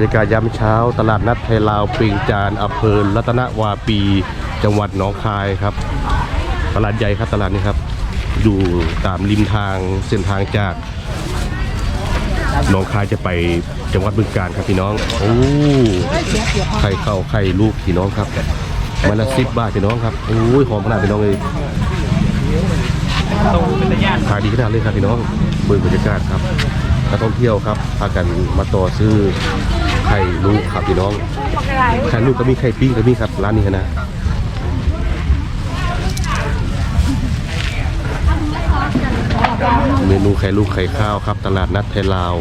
รยากาศยามเช้า ตลาดนัดไทยลาวปิงจานอำเภอรัตนวาปี จังหวัดหนองคายครับ ตลาดใหญ่ครับตลาดนี้ครับ อยู่ตามริมทางเส้นทางจากหนองคายจะไปจังหวัดบึงกาฬครับพี่น้อง โอ้ไข่เข้าไข่ลูกพี่น้องครับมันละสิบบาทพี่น้องครับโอ้ยหอมขนาดพี่น้องเลยขายดีขนาดเลยครับพี่น้องเบิ่งบรรยากาศครับนักท่องเที่ยวครับพากันมาต่อซื้อ ไข่ลูกครับพี่น้องไข่ลูกก็มีไข่ปิ้งก็มีครับร้านนี้นะเมนูไข่ลูกไข่ข้าวครับ ตลาดนัดไทยลาว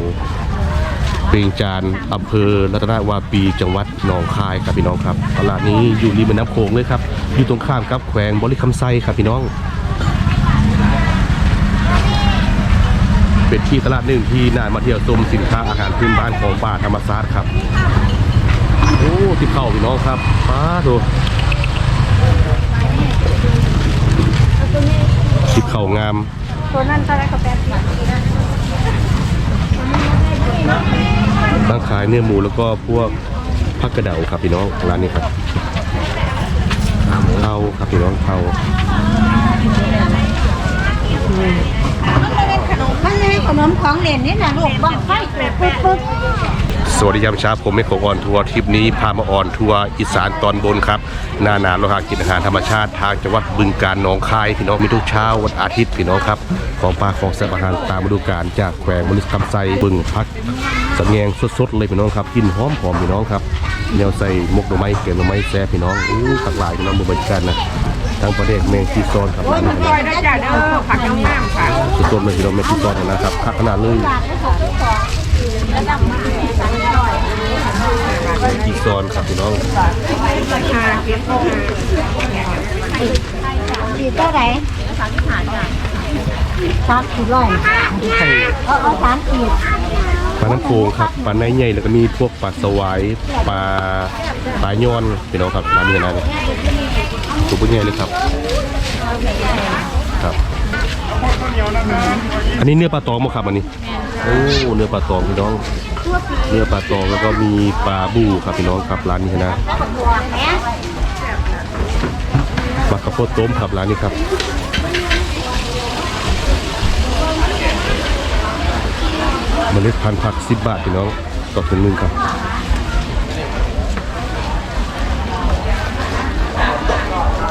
เปรียงจานอำเภอรัตนวาปีจังหวัดหนองคายครับพี่น้องครับ ตลาดนี้อยู่ริมแม่น้ำโขงเลยครับ อยู่ตรงข้ามกับแขวงบริคำไซครับพี่น้อง เป็นที่ตลาดหนึ่งที่น่ามาเที่ยวชมสินค้าอาหารพื้นบ้านของป่าธรรมศาสตร์ครับ โอ้ที่เข้าพี่น้องครับป้าดูทิปเข่างามตัวนั้นเท่าไรก็แปดสิบตั้งขายเนื้อหมูแล้วก็พวกผักกระเดาครับพี่น้องร้านนี้ครับเทาครับพี่น้องเทา ขนมของเล่นนี่นะลูกบ้องไฟปึ๊บปึ๊บปึ๊บสวัสดียามเช้าผมไม่ของออนทัวร์ทริปนี้พามาออนทัวร์อีสานตอนบนครับหน้าหนาวเราหากินอาหารธรรมชาติทางจังหวัดบึงกาฬหนองคายพี่น้องมีทุกเช้าวันอาทิตย์พี่น้องครับ ของปลาของแซ่บอาหารตามฤดูกาลจากแขวงบริสคำไซบึงพักสำเนียงสดๆเลยพี่น้องครับกินหอมหอมพี่น้องครับ แนวใส่มกหน่อไม้เกลือหน่อไม้แซ่พี่น้องอู้ตักหลายพี่น้องมือบริการนะทั้งประเด็กแมงชีซอนครับร้านนี้ซอยได้จ้ะเด้อผักน้ำน้ำค่ะสดๆเลยพี่น้องแมงชีซอนนะครับคักขนาดเลยชีซอนครับพี่น้องราคาเก็บโตีเท่าไหร่สามสิบห้าจ้ะสามขีดร้อยเอาเอาสามขีด ปลาน้ำโขงครับปลาในใหญ่แล้วก็มีพวกปลาสวายปลาปลาย้อนพี่น้องครับร้านนี้นะตัวปุ้ใหญ่เลยครับครับ อันนี้เนื้อปลาตองมั้งครับอันนี้โอ้เนื้อปลาตองพี่น้อง เนื้อปลาตองแล้วก็มีปลาบูครับพี่น้องครับร้านนี้นะปลากระโพดต้มครับร้านนี้ครับ เมล็ดพันธุ์ผัก10บาทพี่น้องต่อถุงหนึงครับ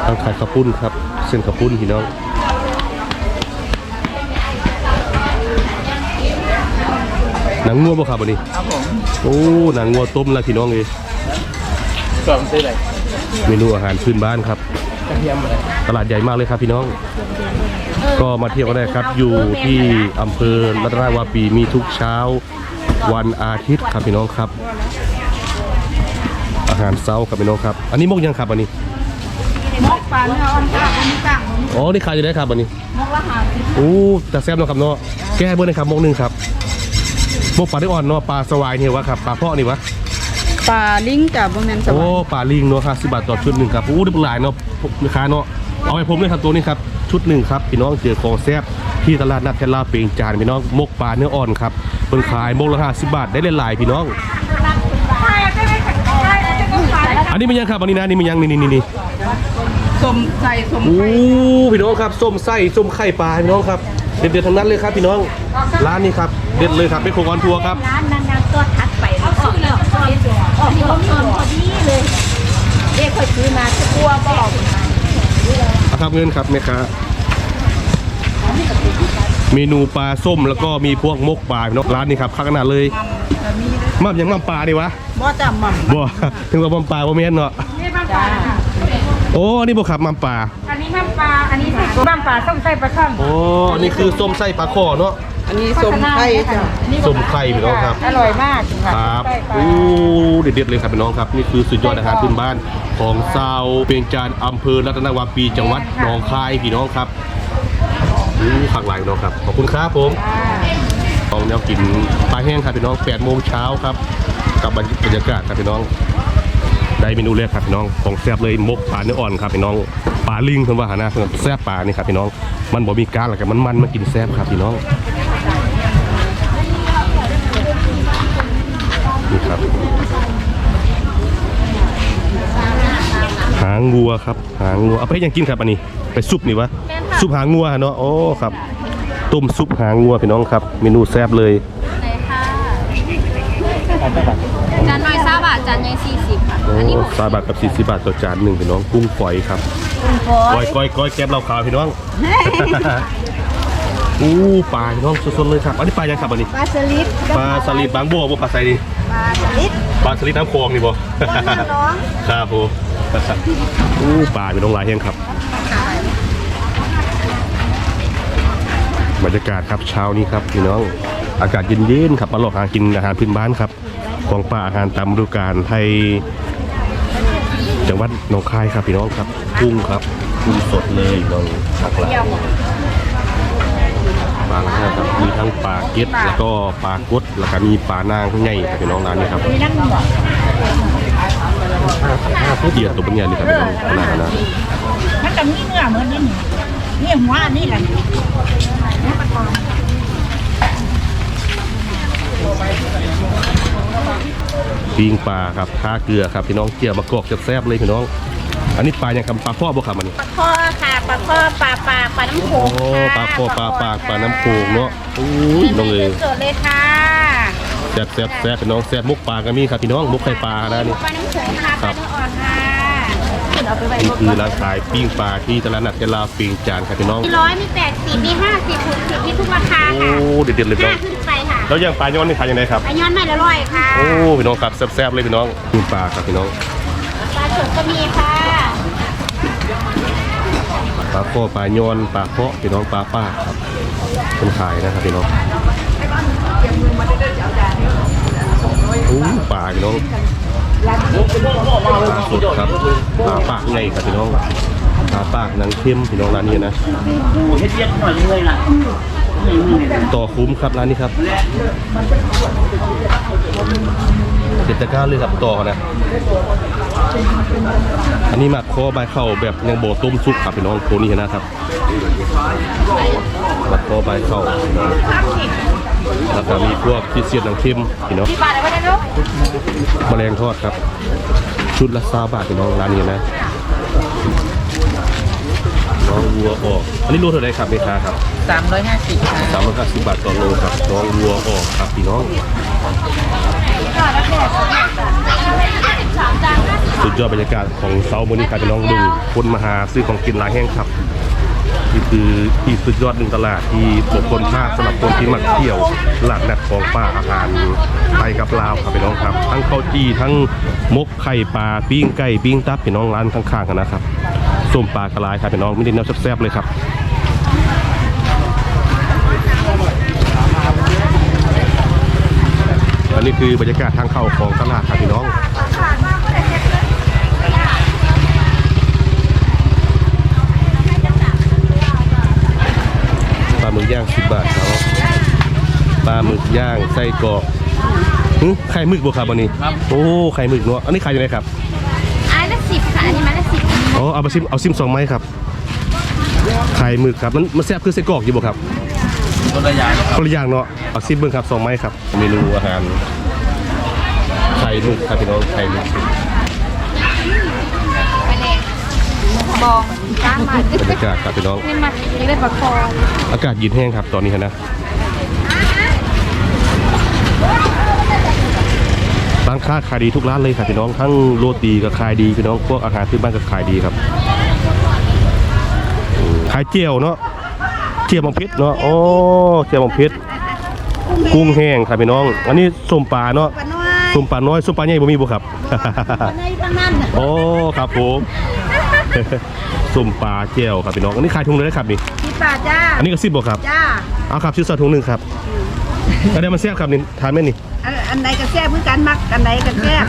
ตั้งขายข้าวปุ้นครับ เส้นข้าวปุ้นพี่น้องหนังงัวบ่ครับวันนี้ครับผมโอ้หนังงัวต้มแล้วพี่น้องเอยกล่องซื้ออะไรเมนูอาหารพื้นบ้านครับกระเทียมอะไรตลาดใหญ่มากเลยครับพี่น้อง ก็มาเที่ยวกันได้ครับอยู่ที่อำเภอรัตนวาปีมีทุกเช้าวันอาทิตย์ครับพี่น้องครับ อาหารเช้าครับพี่น้องครับ อันนี้มกยังครับอันนี้มกปลาเนื้ออ่อนจ้ะอันนี้จ้ะอ๋อนี่ขายอยู่ได้ครับอันนี้มกละห้าสิบโอ้แต่แซ่บเนาะครับเนาะแก้เบอร์หนะครับมกหนึ่งครับมกปลาได้อ่อนเนาะปลาสวายนี่วะครับปลาเพาะนี่วะปลาลิงจ้ะบ่แม่นสโอ้วายปลาลิงเนาะครับสิบบาทต่อชุดหนึ่งครับโอ้ได้หลายเนาะลูกค้าเนาะเอาไปผมเลยครับตัวนี้ครับ ชุดหนึ่งครับพี่น้องเจอของแซ่บที่ตลาดนัดเทลาเปียงจานพี่น้องมกปลาเนื้ออ่อนครับเพิ่นขายมกละห้าสิบบาทได้หลายๆพี่น้อง อันนี้มันยังครับอันนี้นะอันนี่มันยังนี่นี่นี่สมใส่สมโอ้พี่น้องครับส้มไส้ส้มไข่ปลาพี่น้องครับเด็ดๆทั้งนั้นเลยครับพี่น้องร้านนี้ครับเด็ดเลยครับเป็นโคกอนทัวร์ครับร้านนั้นนะตัวทัดไปแล้วก็เลือกตัวออกพอพอดีเลยเด็กค่อยซื้อมาจะกลัวบ่ออกมาเอา ครับเงินครับแม่ค้าเมนูปลาส้มแล้วก็มีพวกมกปลาพี่น้องร้านนี้ครับข้างหน้าเลยมัมยังมัมปลาดีวะบ่จำมั่งบ่ถึงว่ามัมปลาบ่แม่นเนาะนี่บ้านปลาโอ้นี่บ่ครับมัมปลาอันนี้บ้านปลาอันนี้บ้านปลาส้มไส้ปลาช่อนโอ้อันนี้คือส้มไส้ปลาข้อเนาะ อันนี้ส้มไข่จ้ะส้มไข่พี่น้องครับ อร่อยมากครับโอ้เด็ดๆเลยครับพี่น้องครับ นี่คือสุดยอดอาหารพื้นบ้านของซาวเปียงจานอำเภอรัตนวาปีจังหวัดหนองคายพี่น้องครับอู้ผักหลายพี่น้องครับ ขอบคุณครับผมลองแนวกินปลาแห้งครับพี่น้อง8โมงเช้าครับ กับบรรยากาศครับพี่น้อง ได้เมนูแรกครับพี่น้อง ของแซ่บเลยมกปลาเนื้ออ่อนครับพี่น้อง ปลาลิงเพิ่นว่าหานะเพิ่นแซ่บปลานี่ครับพี่น้อง มันบ่มีก้างหรอกครับมันมันมากินแซ่บครับพี่น้อง นี่ครับ หางงัวครับ หางงัว เอาไปให้ยังกินครับอันนี้ ไปซุปนี่วะ ซุปหางงัวเนาะ โอ้ครับ ต้มซุปหางงัวพี่น้องครับ เมนูแซ่บเลยไหนค่ะจานน้อยซาบะจานใหญ่สี่สิบค่ะโอ้อันนี้หกสาบาทกับ40บาทต่อจานหนึ่งพี่น้องกุ้งฝอยครับโอ้ก้อยก้อยก้อยแก้มเราขาวพี่น้องอู้ปลาพี่น้องสดๆเลยครับ อันนี้ปลายังครับอันนี้ ปลาสลิดปลาสลิดบางบัวบ่ปลาไซดี ปลาสลิดปลาสลิดน้ำโคงนี่บ่น้องครับผมอู้ปลาพี่น้องหลายแห่งครับ บรรยากาศครับเช้านี้ครับพี่น้องอากาศเย็นๆครับมาหลอกหากินอาหารพื้นบ้านครับ ของป่าอาหารตามฤดูกาลไทยจังหวัดหนองคายครับพี่น้องครับกุ้งครับกุ้งสดเลยน้องผักหลา ยปลาห้าครับมีทั้งปลาเก็ดแล้วก็ปลากดแล้วก็มีปลานางข้างในครับพี่น้องร้านนี้ครับเกียรตัวเป็นไงนี่ครับพี่น้องขนาดนะมันก็มีเนื้อเหมือนนี่นี่หัวนี่แหละปิ้งปลาครับท่าเกลือครับพี่น้องเกี่ยวมะกอกแซ่บๆเลยพี่น้อง อันนี้ปลายังคำปลาพ่อบ่ครับอันนี้ปลาข้อค่ะปลาข้อปลาปลาปลาน้ำโขโอ้งค่ะปลาพ่อปลาปากปลาน้ำโขงเนาะโอ้ยน้องเลยสดเลยค่ะแซ่บแซ่บแซ่บพี่น้องแซ่บมุกปลาก็มีครับพี่น้องมุกไข่ปลานะนี่ ปลาน้ำโขงค่ะปลาเนื้ออ่อนค่ะเอาไปไว้นี่คือร้านขายปิ้งปลาที่ตลาดนัดเจลาวปิงจานครับพี่น้อง มีร้อยมีแปดสิบมีห้าสิบหกสิบมีทุกราคาโอ้ค่ะเด็ดๆเลยพี่น้ห้าองขึ้นไปค่ะแล้วอย่างปลาย้อนนี่ขายยังไงครับ อันย้อนไม่ละร้อยค่ะโอ้พี่น้องครับแซ่บๆเลยพี่น้องปิ้งปลาครับพี่น้องปลาสดก็มีค่ะปลาโคปลายนปลาเพาะพี่น้องปลาป้าครับคนขายนะครับพี่น้องโอ้ปลาพี่น้องปลาสดครับปลาปากไงครับพี่น้องปลาปากนังเข้มพี่น้องร้านนี้นะเฮ็ดเย็ดหน่อยเลยนะ ต่อคุ้มครับร้านนี้ครับเจ็ดตะก้าเลยครับต่อนะ อันนี้หมักคอใบเข่าแบบยังโบต้มซุปครับพี่น้องตัวนี้นะครับหมักคอใบเข่าแล้วก็มีพวกที่เสียดหนังเข้มพี่น้องปลาะไรวะเนี่ยลูกแมลงทอดครับ ชุดละซาบาทพี่น้องร้านนี้นะ น้องวัวออก อันนี้โลเท่าไหรครับเมค้าครับสามร้อยห้าสิบค่ะสามร้อยห้าสิบบาทต่อโลครับน้องวัวออกครับพี่น้องสุดยอดบรรยากาศของเซาโมอนี่ครับพี่น้องบึงคนมาหาซื้อของกินหลายแห้งครับนี่คือที่สุดยอดหนึ่งตลาดที่บกคนภาคสำหรับคนที่มาเที่ยวตลาดนัดของป่าอาหารไทยกับลาวครับพี่น้องครับ ทั้งข้าวจีทั้งมกไข่ปลาปิ้งไก่ปิ้งตับพี่น้องร้านข้างๆกันนะครับ ส้มปลากระลายครับพี่น้องไม่ได้แนวแซ่บๆเลยครับอันนี้คือบรรยากาศทางเข้าของตลาดครับพี่น้องปลาหมึกย่างสิบบาทครับปลาหมึกย่างไส้กรอกหึไข่หมึกบ่ครับวันนี้ โอ้ไข่หมึกเนาะอันนี้ขายยังไงครับ อันละสิบค่ะ อันนี้มาละสิบ อ๋อเอาไปซิมเอาซิมสองไม้ครับไข่หมึกครับมันมันแซ่บคือไส้กรอกอยู่บ่ครับต้นระยะคนละอย่างเนาะเอาซิมเบิ้งครับสองไม้ครับเมนูอาหารไข่หมึกครับพี่น้องไข่หมึกไปเลยบองจ้างมาบรรยากาศครับพี่น้องนี่มานี่เป็นปลาคออากาศเย็นแห้งครับตอนนี้นะ ร้านค้าขายดีทุกร้านเลยครับพี่น้องทั้งโรตีก็ขายดีพี่น้องพวกอาหารพื้นบ้านก็ขายดีครับขายเจียวเนาะเจียวมังพิษเนาะโอ้เจียวมังพิษกุ้งแห้งครับพี่น้อง อันนี้ส้มปลาเนาะปลาน้อยส้มปลาน้อยส้มปลาใหญ่บ่มีบ่ครับปลาน้อยทั้งนั้นโอ้ครับผมส้มปลาเจียวครับพี่น้องอันนี้ขายถุงเลยนะครับนี่สิบบาทจ้าอันนี้ก็สิบบ่ครับจ้าเอาครับชื่อซอถุงหนึ่งครับ อันนี้มันแซ่บครับนี่ทานไหมนี่ อันอันใดก็แซ่บเหมือนกันมักอันใดก็แซ่บ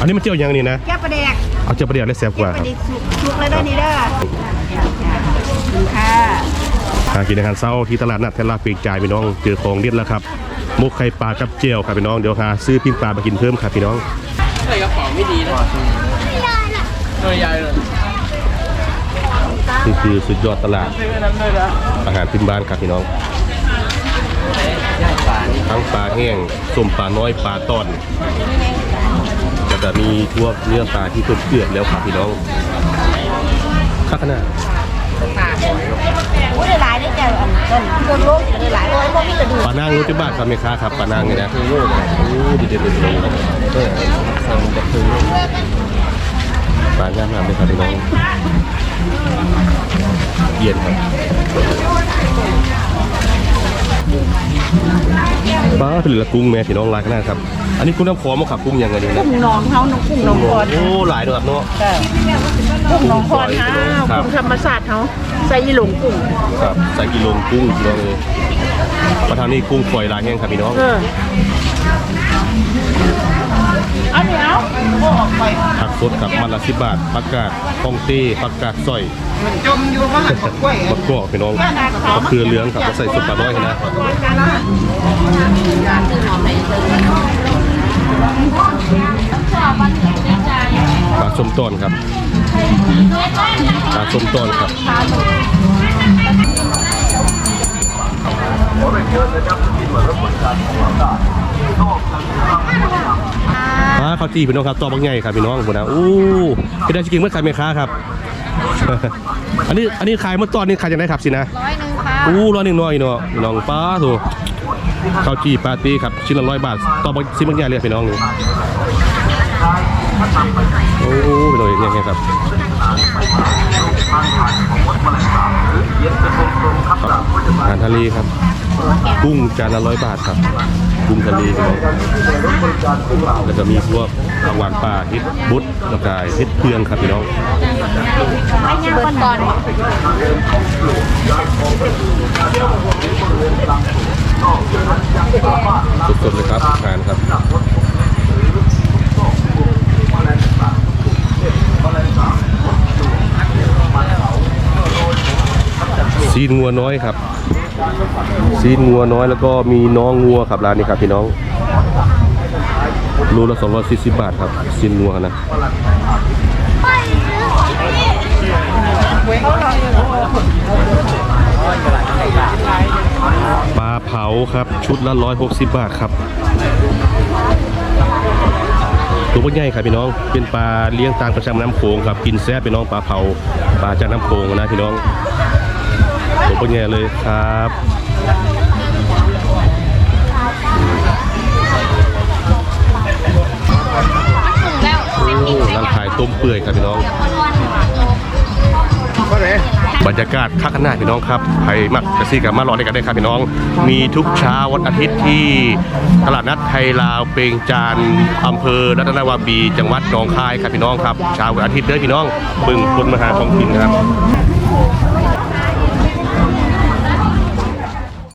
อันนี้มันเจียวยังนี่นะ แก้ปลาแดกเอาเจียวประเดี๋ยวได้แซ่บกว่าปคลารับแดกสุกสุกเลยเด้อนี่เด้อขอบคุณค่ะทานกินอาหารเช้าที่ตลาดนัดเทลาปีกจ่ายพี่น้องเจอของเด็ดแล้วครับมุกไข่ปลากับเจียวครับพี่น้องเดี๋ยวหาซื้อปิ้งปลามากินเพิ่มครับพี่น้องใส่กระเป๋าไม่ดีนะตัวใหญ่เลยนี่คือสุดยอดตลาดซื้อนั้นด้วยนะอาหารพื้นบ้านครับพี่น้องย่างปลานี่ ทั้งทั้งปลาแห้งส้มปลาน้อยปลาตอนก็จะมีพวกเนื้อปลาที่เพิ่มเกลือแล้วครับพี่น้องข้าขนาดอุ้ยหลายได้แก่อันนั้นคนโลกได้หลายร้อยพวกนี้จะดูปลานางรู้ที่บ้านครับแม่ค้าครับปลานางเนี่ยนะโอ้ดีเด็ดเลยพี่น้องเออสั่งจากคือปลางามงามเลยครับพี่น้องเย็นครับ ปลาผลิตกุ้งแม่พี่น้องลายขนาดครับ อันนี้กุ้งน้ำขอมาขับกุ้งยังไงเนี่ยกุ้งน้องเขาน้องกุ้งน้องพรโอ้หลายด้วยครับเนาะกุ้งน้องพรฮะครับกุ้งธรรมศาสตร์เขาใส่ยีหลงกุ้งครับใส่กิโลกุ้งพี่น้องเลยมาทางนี้กุ้งฝอยลายแห้งครับพี่น้องเออเอาเดี๋ยวผักสดครับมันละสิบบาทผักกาดฟองเต้ผักกาดสร้อย จมอยู่มากกล้วยมะกอกพี่น้องมะเขือเหลืองครับก็ใส่สุปปลาน้อยนะปลาส้มตอนครับปลาส้มตอนครับปลาข้าวจีพี่น้องครับตอบางใหญ่ครับพี่น้องผมนะอู้เป็นได้ชิคกี้พายเมื่อขายไหมค้าครับ อันนี้อันนี้ขายเมื่อตอนนี้ขายยังไงครับสินะร้อยหนึ่งค่ะอู้ร้อยหนึ่งน้อยเนาะพี่น้องป้าถูกข้าวจีปาร์ตี้ครับชิ้นละร้อยบาทต่อไปซิมักใหญ่เลยพี่น้องนี่โอ้พี่น้องอย่างเงี้ยครับครับอาหารทะเลครับ กุ้งจานละร้อยบาทครับ กุ้งทะเลพี่น้องแล้วก็มีพวก ผักหวานป่าเห็ดบุตแล้วก็เห็ดเพืองครับพี่น้องเบิร์ก่อนสดๆเลยครับอาหารครับซีนงัวน้อยครับ ซีนงัวน้อยแล้วก็มีน้องงัวครับร้านนี้ครับพี่น้อง โลละ240 บาทครับซีนงัวนะปลาเผาครับชุดละ 160 บาทครับตัวใหญ่ครับพี่น้องเป็นปลาเลี้ยงตามประจำน้ำโขงครับกินแซ่บพี่น้องปลาเผาปลาจากน้ำโขงนะพี่น้องตัวใหญ่เลยครับ ต้มเปื่อยครับพี่น้องบรรยากาศคักขนาดพี่น้องครับใครมักจะซีกับมารอได้กันได้ครับพี่น้อง มีทุกเช้าวันอาทิตย์ที่ตลาดนัดไทยลาวเปงจานอำเภอรัตนวาปี จังหวัดหนองคายครับพี่น้องครับเช้าวันอาทิตย์เด้อพี่น้องบึงคนมหาของกินครับ